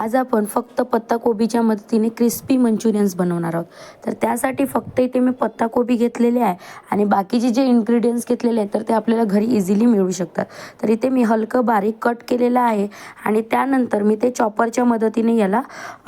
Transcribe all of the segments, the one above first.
आज आपण फक्त पत्ताकोबीच्या मदतीने क्रिस्पी मंचुरियन्स बनवणार आहोत. तर त्यासाठी फक्त इथे मी पत्ताकोबी घेतलेले आहे आणि बाकीचे जे इन्ग्रेडियंट्स घेतलेले आहेत तर ते आपल्याला घरी इझिली मिळू शकतात. तर इथे मी हलकं बारीक कट केलेलं आहे आणि त्यानंतर मी ते चॉपरच्या मदतीने याला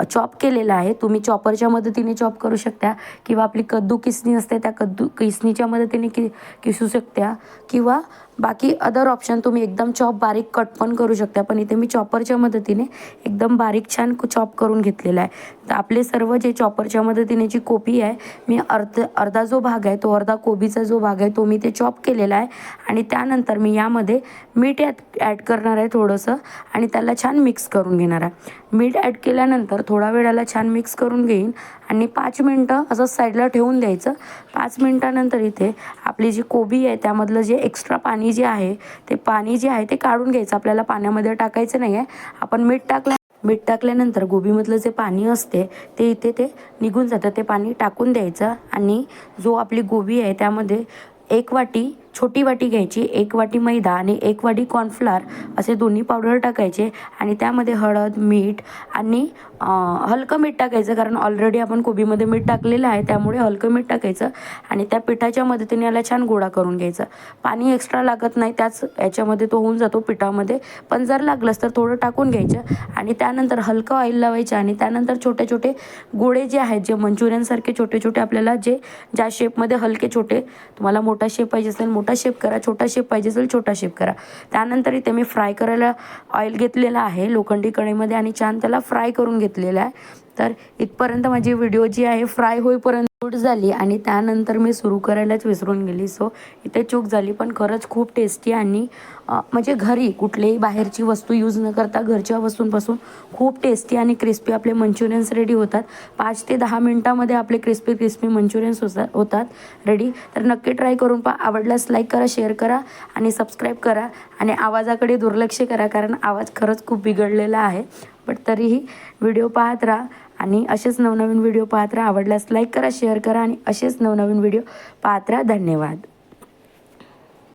चॉप केलेलं आहे. तुम्ही चॉपरच्या मदतीने चॉप करू शकता किंवा आपली कद्दू किसणी असते त्या कद्दू किसणीच्या मदतीने कि किसू शकता किंवा बाकी अदर ऑप्शन तुम्ही एकदम चॉप बारीक कट पण करू शकता पण इथे मी चॉपरच्या मदतीने एकदम बारीक छान चॉप करून घेतलेला आहे. तर आपले सर्व जे चॉपरच्या मदतीने जी कोबी आहे मी अर्ध अर्धा जो भाग आहे तो अर्धा कोबीचा जो भाग आहे तो मी ते चॉप केलेला आहे. आणि त्यानंतर मी यामध्ये मीठ ॲड ॲड करणार आहे थोडंसं आणि त्याला छान मिक्स करून घेणार आहे. मीठ ॲड केल्यानंतर थोडा वेळाला छान मिक्स करून घेईन. आणि पाच मिनटं असं साईडला ठेवून द्यायचं. पाच मिनटानंतर इथे आपली जी कोबी आहे त्यामधलं जे एक्स्ट्रा पाणी जे आहे ते पाणी जे आहे ते काढून घ्यायचं. आपल्याला पाण्यामध्ये टाकायचं नाही आहे आपण मीठ टाकलं मीठ टाकल्यानंतर गोबीमधलं जे पाणी असते ते इथे ते निघून जातं. ते पाणी टाकून द्यायचं आणि जो आपली गोबी आहे त्यामध्ये एक वाटी छोटी वाटी घ्यायची एक वाटी मैदा आणि एक वाटी कॉर्नफ्लार असे दोन्ही पावडर टाकायचे आणि त्यामध्ये हळद मीठ आणि हलकं मीठ टाकायचं कारण ऑलरेडी आपण कोबीमध्ये मीठ टाकलेलं आहे त्यामुळे हलकं मीठ टाकायचं आणि त्या पिठाच्या मदतीने याला छान गोळा करून घ्यायचं. पाणी एक्स्ट्रा लागत नाही त्याच याच्यामध्ये तो होऊन जातो पिठामध्ये. पण जर लागलंच तर थोडं टाकून घ्यायचं आणि त्यानंतर हलकं ऑइल लावायचं आणि त्यानंतर छोटे छोटे गोळे जे आहेत जे मंचुरियनसारखे छोटे छोटे आपल्याला जे ज्या शेपमध्ये हलके छोटे तुम्हाला मोठा शेप पाहिजे असेल मोठा शेप करा छोटा शेप पाहिजे असेल छोटा शेप करा. त्यानंतर इथे मी फ्राय करायला ऑइल घेतलेलं आहे लोखंडी कढईमध्ये आणि छान त्याला फ्राय करून घेतलेलं आहे. तर इथपर्यंत माझी व्हिडिओ जी आहे फ्राय होईपर्यंत शूट झाली आणि त्यानंतर मी सुरू करायलाच विसरून गेली. सो इथे चूक झाली पण खरंच खूप टेस्टी आणि म्हणजे घरी कुठलेही बाहेरची वस्तू यूज न करता घरच्या वस्तूंपासून खूप टेस्टी आणि क्रिस्पी आपले मंचुरियन्स रेडी होतात. पाच ते दहा मिनटामध्ये आपले क्रिस्पी क्रिस्पी मंचुरियन्स होतात होतात रेडी तर नक्की ट्राय करून पहा. आवडल्यास लाईक करा शेअर करा आणि सबस्क्राईब करा आणि आवाजाकडे दुर्लक्ष करा कारण आवाज खरंच खूप बिघडलेला आहे. बट तरीही व्हिडिओ पाहत राहा. आणि असेच नवनवीन व्हिडिओ पाहत राहा. आवडल्यास लाईक करा शेअर करा आणि असेच नवनवीन व्हिडिओ पाहत राहा. धन्यवाद.